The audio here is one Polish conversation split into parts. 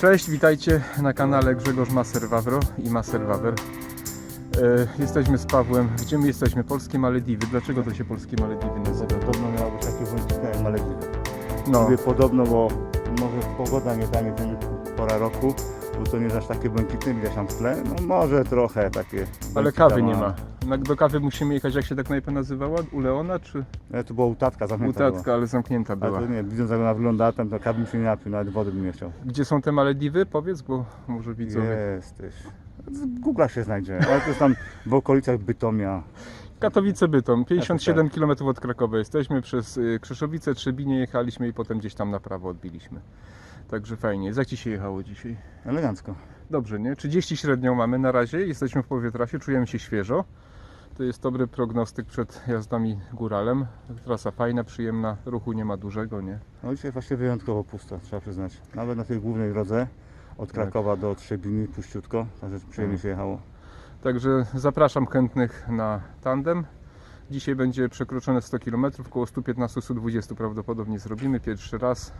Cześć, witajcie na kanale Grzegorz Maser Wawro i Maser Wawer. E, jesteśmy z Pawłem. Gdzie my jesteśmy? Polskie Malediwy. Dlaczego to się Polskie Malediwy nazywa? Podobno miało być takie błękitne jak Malediwy. No, Mówię podobno, bo może pogoda nie ta, nie ten pora roku, bo to nie jest aż takie błękitne, widać tam w tle. No może trochę takie. ale kawy nie ma. Na- Do kawy musimy jechać, jak się tak knajpa nazywała? U Leona czy No, to była utatka zamknięta Utatka, ale zamknięta była. była. Ale to nie, widząc jak ona wygląda, tam to kawy bym się nie napił, nawet wody bym nie chciał. Gdzie są te Malediwy? Powiedz, bo może widzowie. Jesteś. W Google się znajdzie, ale to jest tam w okolicach Bytomia. Katowice Bytom, Tak, 57 km od Krakowa jesteśmy, przez y, Krzeszowice, Trzebinie jechaliśmy i potem gdzieś tam na prawo odbiliśmy. Także fajnie. Jak Ci się jechało dzisiaj? Elegancko. Dobrze, nie? 30 średnią mamy na razie, jesteśmy w połowie trasy, czujemy się świeżo. To jest dobry prognostyk przed jazdami góralem. Trasa fajna, przyjemna, ruchu nie ma dużego, nie? No dzisiaj właśnie wyjątkowo pusta, trzeba przyznać. Nawet na tej głównej drodze od Krakowa do Trzebini puściutko, także przyjemnie się jechało. Także zapraszam chętnych na tandem. Dzisiaj będzie przekroczone 100 km, około 115-120 prawdopodobnie zrobimy pierwszy raz.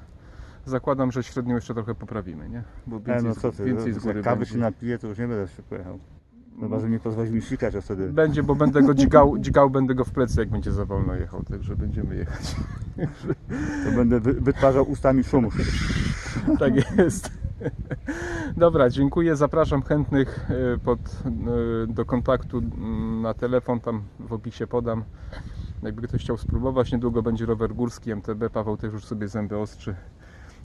Zakładam, że średnią jeszcze trochę poprawimy, nie? Bo E, więcej, no z- co ty, więcej z jak góry kawy będzie. się napiję, to już nie będę szybko jechał. Chyba, że nie pozwolisz mi sikać, a wtedy... Będzie, bo będę go dźgał, dźgał będę go w plecy, jak będzie za wolno jechał, także będziemy jechać. To będę wy, wytwarzał ustami szum. Tak jest. Dobra, dziękuję. Zapraszam chętnych e, pod, e, do kontaktu na telefon, tam w opisie podam. Jakby ktoś chciał spróbować, niedługo będzie rower górski MTB. Paweł też już sobie zęby ostrzy.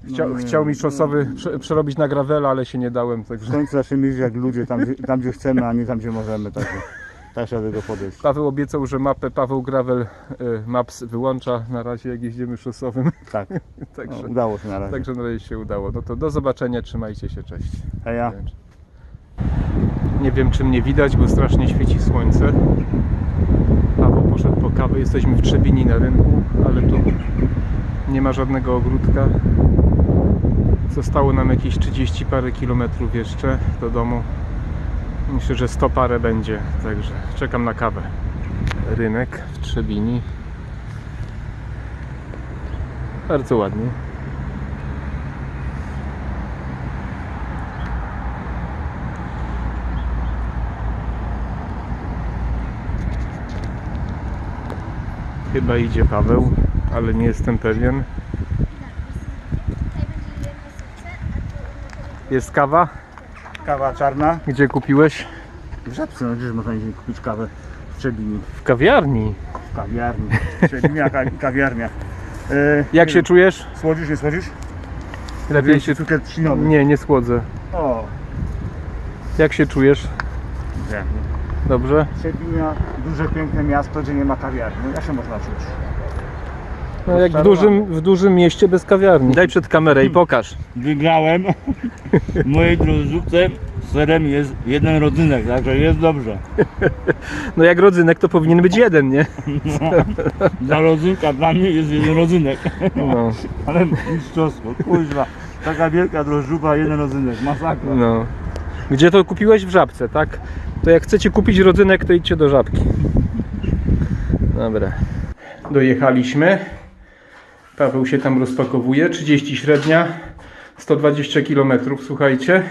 Chciał, No chciał mi no. szosowy prze, przerobić na gravela, ale się nie dałem, W także końcu zaczniemy jeździć jak ludzie, tam, gdzie- tam gdzie chcemy, a nie tam gdzie możemy, także tak trzeba do tego podejść. Paweł obiecał, że mapę Paweł Gravel e, Maps wyłącza na razie jak jeździmy szosowym, Tak, no, także, udało się na razie. także na razie się udało. No to do zobaczenia, trzymajcie się, cześć. A ja? Nie wiem, czy mnie widać, bo strasznie świeci słońce. Paweł poszedł po kawę. Jesteśmy w Trzebini na rynku, ale tu nie ma żadnego ogródka. Zostało nam jakieś 30 parę kilometrów jeszcze do domu. Myślę, że 100 parę będzie, także czekam na kawę. Rynek w Trzebini. Bardzo ładnie. Chyba idzie Paweł, ale nie jestem pewien. Jest kawa? Kawa czarna. Gdzie kupiłeś? W Żabce, no gdzież można kupić kawę w Trzebini. W kawiarni. W kawiarni. Trzebina, ka kawiarnia. E, Jak się czujesz? Słodzisz, nie słodzisz? Lepiej się... cukier trzcinowy. Nie, nie słodzę. O, Jak się czujesz? nie. Dobrze? Trzebinia, duże, piękne miasto, gdzie nie ma kawiarni. No, jak się można czuć? No jak w dużym, w dużym mieście bez kawiarni. Daj przed kamerę i pokaż. Wygrałem. W mojej drożdżówce serem jest jeden rodzynek, także jest dobrze. No jak rodzynek to powinien być jeden, nie? Dla rodzynka dla mnie jest jeden rodzynek. No, Ale mistrzostwo, kuźwa. Taka wielka drożdżuwa, jeden rodzynek, masakra. no. Gdzie to kupiłeś? W Żabce, tak? To jak chcecie kupić rodzynek, to idźcie do Żabki. Dobra. Dojechaliśmy. Paweł się tam rozpakowuje. 30 średnia, 120 km, słuchajcie.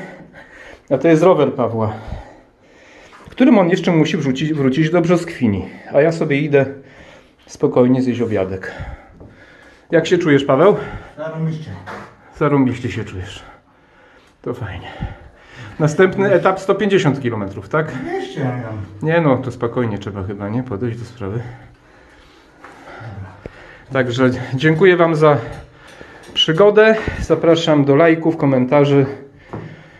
A to jest rower Pawła, którym on jeszcze musi wrzucić, wrócić do Brzoskwini. A ja sobie idę spokojnie zjeść obiadek. Jak się czujesz, Paweł? Zarobiście. Zarąbiście się czujesz. To fajnie. Następny etap 150 km, tak? 200 ja tam. Nie no, to spokojnie trzeba chyba, nie? Podejść do sprawy. Także dziękuję Wam za przygodę. Zapraszam do lajków, komentarzy.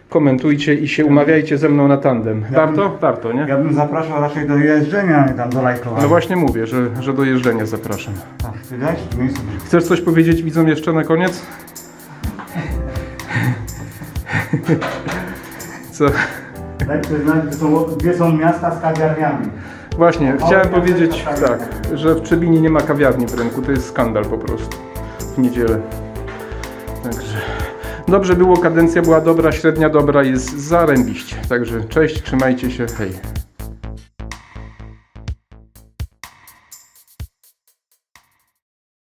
Komentujcie i się umawiajcie ze mną na tandem. Warto? Warto, nie? Ja bym zapraszał raczej do jeżdżenia, a nie tam do lajkowania. No właśnie mówię, że, że do jeżdżenia zapraszam. Tak, widać? Chcesz coś powiedzieć widzom jeszcze na koniec? Co? Lepsze znać, gdzie są miasta z kawiarniami. Właśnie, chciałem powiedzieć tak, że w Trzebinie nie ma kawiarni w rynku, to jest skandal po prostu w niedzielę. Także dobrze było, kadencja była dobra, średnia dobra jest zarębiście. Także cześć, trzymajcie się, hej.